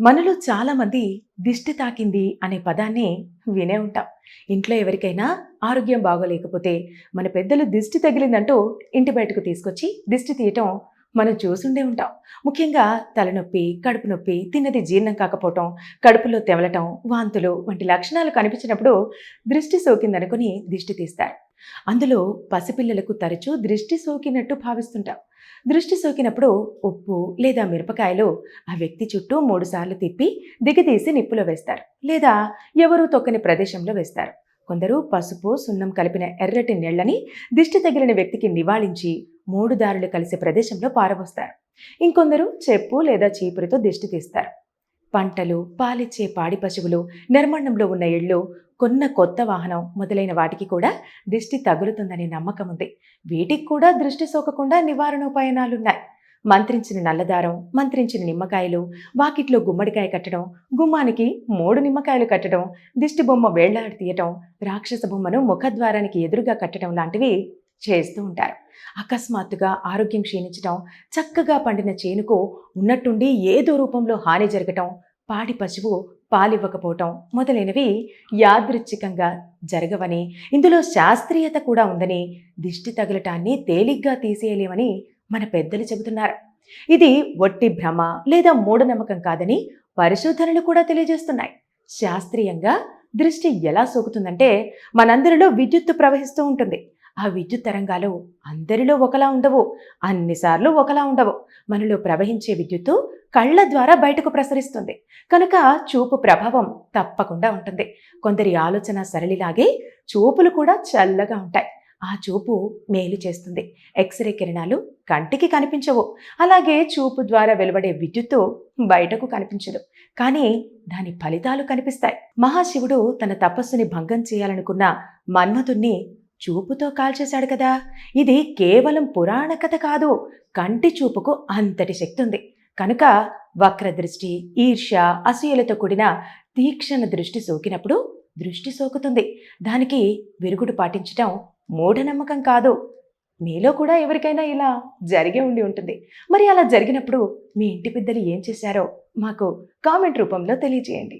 మనలో చాలామంది దిష్టి తాకింది అనే పదాన్ని వినే ఉంటాం. ఇంట్లో ఎవరికైనా ఆరోగ్యం బాగోలేకపోతే మన పెద్దలు దిష్టి తగిలిందంటూ ఇంటి బయటకు తీసుకొచ్చి దిష్టి తీయటం మనం చూసుండే ఉంటాం. ముఖ్యంగా తలనొప్పి కడుపు నొప్పి తిన్నది జీర్ణం కాకపోవటం కడుపులో తెవలటం వాంతులు వంటి లక్షణాలు కనిపించినప్పుడు దృష్టి సోకిందనుకుని దిష్టి తీస్తారు. అందులో పసిపిల్లలకు తరచూ దృష్టి సోకినట్టు భావిస్తుంటాం. దృష్టి సోకినప్పుడు ఉప్పు లేదా మిరపకాయలు ఆ వ్యక్తి చుట్టూ మూడుసార్లు తిప్పి దిగదీసి నిప్పులో వేస్తారు లేదా ఎవరూ తొక్కని ప్రదేశంలో వేస్తారు. కొందరు పసుపు సున్నం కలిపిన ఎర్రటి నీళ్ళని దిష్టి తగిలిన వ్యక్తికి నివాళించి మూడు దారులు కలిసే ప్రదేశంలో పారబోస్తారు. ఇంకొందరు చెప్పు లేదా చీపురుతో దిష్టి తీస్తారు. పంటలు పాలిచ్చే పాడి పశువులు నిర్మాణంలో ఉన్న ఇళ్ళు కొన్న కొత్త వాహనం మొదలైన వాటికి కూడా దిష్టి తగులుతుందనే నమ్మకం ఉంది. వీటికి కూడా దృష్టి సోకకుండా నివారణోపాయనాలున్నాయి మంత్రించిన నల్లదారం మంత్రించిన నిమ్మకాయలు వాకిట్లో గుమ్మడికాయ కట్టడం గుమ్మానికి మూడు నిమ్మకాయలు కట్టడం దిష్టి బొమ్మ వేళ్ళాడి తీయటం రాక్షస బొమ్మను ముఖద్వారానికి ఎదురుగా కట్టడం లాంటివి చేస్తూ ఉంటారు. అకస్మాత్తుగా ఆరోగ్యం క్షీణించటం చక్కగా పండిన చేనుకు ఉన్నట్టుండి ఏదో రూపంలో హాని జరగటం పాడి పశువు పాలివ్వకపోవటం మొదలైనవి యాదృచ్ఛికంగా జరగవని ఇందులో శాస్త్రీయత కూడా ఉందని దిష్టి తగలటాన్ని తేలిగ్గా తీసేయలేమని మన పెద్దలు చెబుతున్నారు. ఇది ఒట్టి భ్రమ లేదా మూఢనమ్మకం కాదని పరిశోధనలు కూడా తెలియజేస్తున్నాయి. శాస్త్రీయంగా దృష్టి ఎలా సోకుతుందంటే మనందరిలో విద్యుత్తు ప్రవహిస్తూ ఉంటుంది. ఆ విద్యుత్ తరంగాలు అందరిలో ఒకలా ఉండవు. అన్నిసార్లు ఒకలా ఉండవు. మనలో ప్రవహించే విద్యుత్తు కళ్ళ ద్వారా బయటకు ప్రసరిస్తుంది. కనుక చూపు ప్రభావం తప్పకుండా ఉంటుంది. కొందరి ఆలోచన సరళిలాగే చూపులు కూడా చల్లగా ఉంటాయి. ఆ చూపు మేలు చేస్తుంది. ఎక్స్రే కిరణాలు కంటికి కనిపించవు. అలాగే చూపు ద్వారా వెలువడే విద్యుత్తు బయటకు కనిపించదు. కానీ దాని ఫలితాలు కనిపిస్తాయి. మహాశివుడు తన తపస్సుని భంగం చేయాలనుకున్న మన్మథుణ్ణి చూపుతో కాల్చేశాడు కదా! ఇది కేవలం పురాణ కథ కాదు. కంటి చూపుకు అంతటి శక్తి ఉంది కనుక వక్రదృష్టి ఈర్ష్య అసూయలతో కూడిన తీక్షణ దృష్టి సోకినప్పుడు దృష్టి సోకుతుంది. దానికి విరుగుడు పాటించటం మూఢనమ్మకం కాదు. మీలో కూడా ఎవరికైనా ఇలా జరిగే ఉండి ఉంటుంది. మరి అలా జరిగినప్పుడు మీ ఇంటి పెద్దలు ఏం చేశారో మాకు కామెంట్ రూపంలో తెలియజేయండి.